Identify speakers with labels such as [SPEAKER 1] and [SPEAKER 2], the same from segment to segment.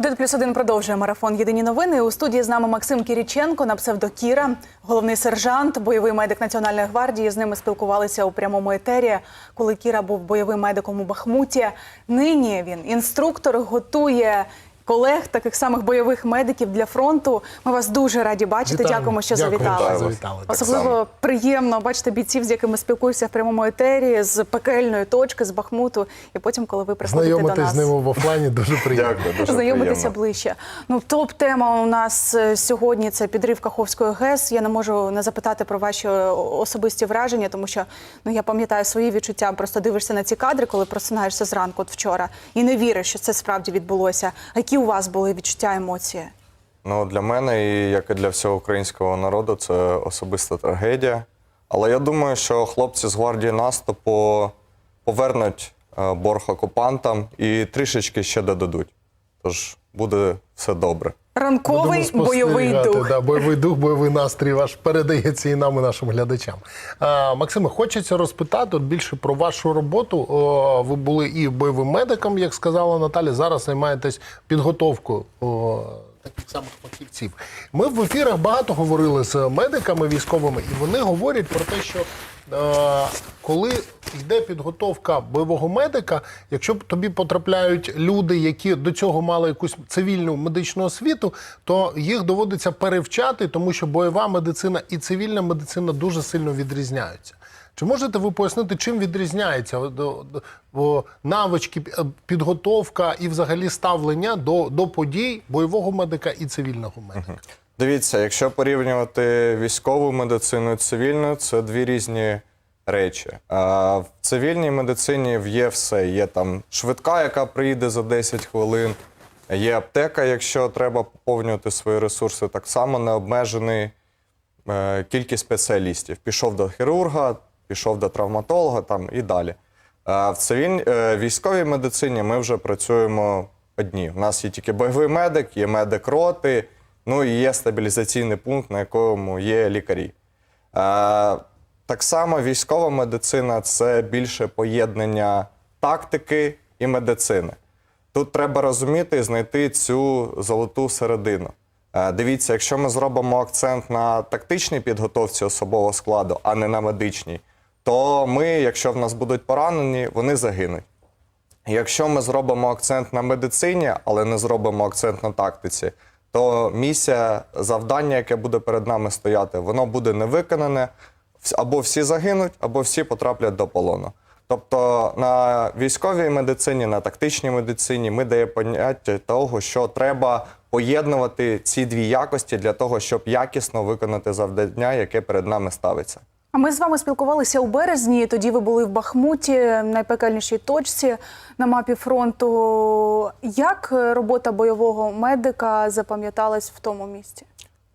[SPEAKER 1] Один плюс один продовжує марафон Єдині новини. У студії з нами Максим Кіріченко на псевдокіра, головний сержант, бойовий медик Національної гвардії. З ними спілкувалися у прямому етері, коли Кіра був бойовим медиком у Бахмуті. Нині він інструктор готує. Колег, таких самих бойових медиків для фронту. Ми вас дуже раді бачити.
[SPEAKER 2] Вітаємо.
[SPEAKER 1] Дякуємо, що
[SPEAKER 2] Дякую,
[SPEAKER 1] завітали.
[SPEAKER 2] що завітали.
[SPEAKER 1] Особливо
[SPEAKER 3] само.
[SPEAKER 1] приємно бачити бійців, з якими спілкуюся в прямому етері з пекельної точки, з Бахмуту. І потім, коли ви приходите до
[SPEAKER 2] Знайомитись
[SPEAKER 1] нас.
[SPEAKER 2] з ними в офлайні дуже приємно.
[SPEAKER 3] Дякую, дуже
[SPEAKER 1] Знайомитися
[SPEAKER 3] приємно.
[SPEAKER 1] ближче. Ну, топ-тема у нас е, сьогодні це підрив Каховської ГЕС. Я не можу не запитати про ваші особисті враження, тому що ну я пам'ятаю свої відчуття. Просто дивишся на ці кадри, коли просинаєшся зранку, от вчора, і не віриш, що це справді відбулося. Які у вас були відчуття, емоції?
[SPEAKER 3] Ну, для мене, і як і для всього українського народу, це особиста трагедія. Але я думаю, що хлопці з гвардії наступу повернуть е, борг окупантам і трішечки ще додадуть. Тож буде все добре.
[SPEAKER 1] Ранковий бойовий дух.
[SPEAKER 2] Да, бойовий дух, бойовий настрій ваш передається і нам, і нашим глядачам. А, Максиме, хочеться розпитати от більше про вашу роботу. О, ви були і бойовим медиком, як сказала Наталя. Зараз займаєтесь підготовкою. о, Таких самих фахівців. Ми в ефірах багато говорили з медиками військовими, і вони говорять про те, що е, коли йде підготовка бойового медика, якщо тобі потрапляють люди, які до цього мали якусь цивільну медичну освіту, то їх доводиться перевчати, тому що бойова медицина і цивільна медицина дуже сильно відрізняються. Чи можете ви пояснити, чим відрізняється навички, е, підготовка і взагалі ставлення до, до подій бойового медика і цивільного медика?
[SPEAKER 3] Дивіться, якщо порівнювати військову медицину і цивільну, це дві різні речі. А в цивільній медицині є все. Є там швидка, яка приїде за 10 хвилин, є аптека, якщо треба поповнювати свої ресурси, так само необмежений е, кількість спеціалістів. Пішов до хірурга, пішов до травматолога там і далі. А в цивільній е, військовій медицині ми вже працюємо одні. У нас є тільки бойовий медик, є медик роти, ну і є стабілізаційний пункт, на якому є лікарі. Е, Так само військова медицина це більше поєднання тактики і медицини. Тут треба розуміти і знайти цю золоту середину. Е, Дивіться, якщо ми зробимо акцент на тактичній підготовці особового складу, а не на медичній, то ми, якщо в нас будуть поранені, вони загинуть. Якщо ми зробимо акцент на медицині, але не зробимо акцент на тактиці, то місія, завдання, яке буде перед нами стояти, воно буде не виконане. Або всі загинуть, або всі потраплять до полону. Тобто на військовій медицині, на тактичній медицині ми даємо поняття того, що треба поєднувати ці дві якості для того, щоб якісно виконати завдання, яке перед нами ставиться.
[SPEAKER 1] А ми з вами спілкувалися у березні. Тоді ви були в Бахмуті, найпекельнішій точці на мапі фронту. Як е, робота бойового медика запам'яталась в тому місці?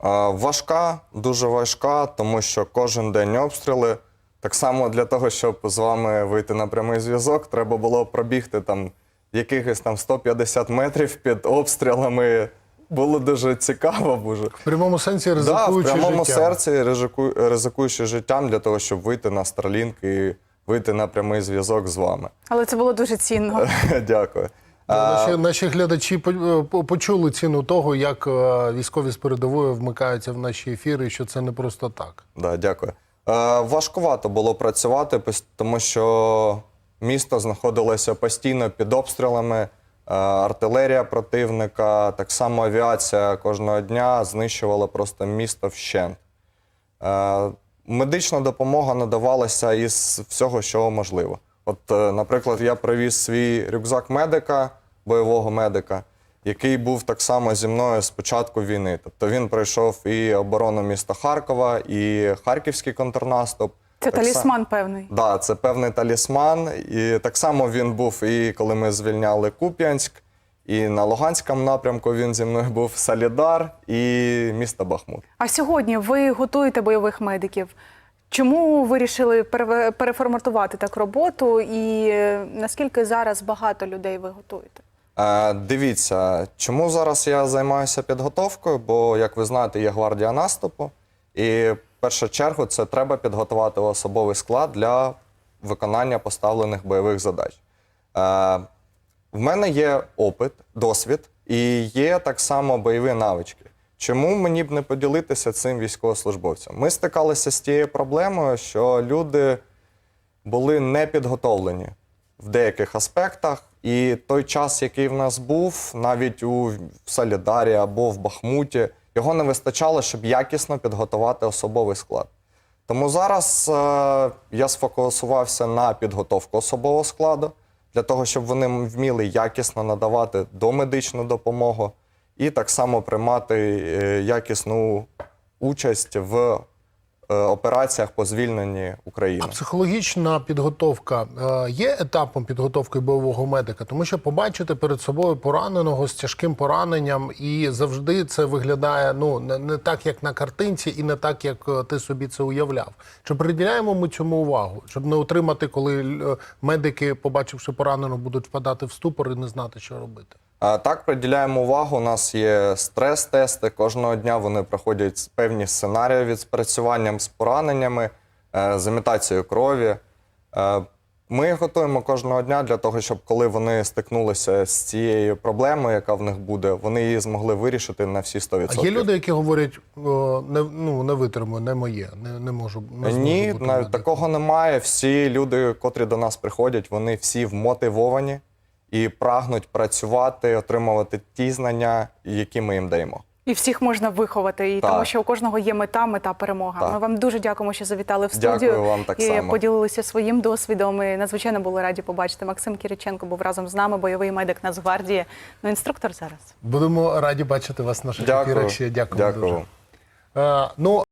[SPEAKER 3] Е, Важка, дуже важка, тому що кожен день обстріли. Так само для того, щоб з вами вийти на прямий зв'язок, треба було пробігти там якихось там 150 метрів під обстрілами. Було дуже цікаво. Дуже.
[SPEAKER 2] В прямому сенсі
[SPEAKER 3] Да, в
[SPEAKER 2] ризикуючи
[SPEAKER 3] прямому
[SPEAKER 2] життям.
[SPEAKER 3] серці ризику- ризикуючи життям для того, щоб вийти на Starlink і вийти на прямий зв'язок з вами.
[SPEAKER 1] Але це було дуже цінно.
[SPEAKER 3] Дякую.
[SPEAKER 2] Наші, наші глядачі по- по- почули ціну того, як е, військові з передової вмикаються в наші ефіри, і що це не просто так.
[SPEAKER 3] Да, дякую. Е, важкувато було працювати, тому що місто знаходилося постійно під обстрілами, артилерія противника, так само авіація кожного дня знищувала просто місто вщент. Е, медична допомога надавалася із всього, що можливо. От, е, наприклад, я привіз свій рюкзак медика, бойового медика, який був так само зі мною з початку війни. Тобто він пройшов і оборону міста Харкова, і харківський контрнаступ.
[SPEAKER 1] Це
[SPEAKER 3] Так
[SPEAKER 1] талісман певний.
[SPEAKER 3] Да, це певний талісман. І так само він був і коли ми звільняли Куп'янськ, і на Луганському напрямку він зі мною був Солідар і місто Бахмут.
[SPEAKER 1] А сьогодні ви готуєте бойових медиків. Чому вирішили переформатувати так роботу? І наскільки зараз багато людей ви готуєте?
[SPEAKER 3] Е, дивіться, чому зараз я займаюся підготовкою? Бо, як ви знаєте, є гвардія наступу, і першу чергу це треба підготувати особовий склад для виконання поставлених бойових задач. Е, в мене є опит, досвід і є так само бойові навички. Чому мені б не поділитися цим військовослужбовцям? Ми стикалися з тією проблемою, що люди були не підготовлені в деяких аспектах, і той час, який в нас був, навіть у Солідарі або в Бахмуті, його не вистачало, щоб якісно підготувати особовий склад. Тому зараз е, я сфокусувався на підготовку особового складу для того, щоб вони вміли якісно надавати домедичну допомогу і так само приймати е, якісну участь в операціях по звільненні України.
[SPEAKER 2] А психологічна підготовка е, є етапом підготовки бойового медика, тому що побачити перед собою пораненого з тяжким пораненням, і завжди це виглядає ну не, так, як на картинці, і не так, як е, ти собі це уявляв. Чи приділяємо ми цьому увагу, щоб не отримати, коли е, медики, побачивши пораненого, будуть впадати в ступор і не знати, що робити?
[SPEAKER 3] Так, приділяємо увагу. У нас є стрес-тести. Кожного дня вони проходять певні сценарії від спрацюванням з пораненнями, е, з імітацією крові. Е, Ми їх готуємо кожного дня для того, щоб коли вони стикнулися з цією проблемою, яка в них буде, вони її змогли вирішити на всі 100%.
[SPEAKER 2] А є люди, які говорять, о, не ну не витримую, не моє, не, не можу не
[SPEAKER 3] Ні, навіть
[SPEAKER 2] медиком.
[SPEAKER 3] такого немає. Всі люди, котрі до нас приходять, вони всі вмотивовані і прагнуть працювати, отримувати ті знання, які ми їм даємо.
[SPEAKER 1] І всіх можна виховати, і
[SPEAKER 3] Так.
[SPEAKER 1] тому що у кожного є мета, мета перемога.
[SPEAKER 3] Так.
[SPEAKER 1] Ми вам дуже дякуємо, що завітали в
[SPEAKER 3] Дякую
[SPEAKER 1] студію
[SPEAKER 3] вам так
[SPEAKER 1] і
[SPEAKER 3] само.
[SPEAKER 1] поділилися своїм досвідом. І надзвичайно були раді побачити. Максим Кириченко був разом з нами, бойовий медик Нацгвардії. Ну, інструктор зараз.
[SPEAKER 2] Будемо раді бачити вас на наших
[SPEAKER 3] Дякую.
[SPEAKER 2] ефірах ще. Дякую.
[SPEAKER 3] Дякую.
[SPEAKER 2] дуже. Е, ну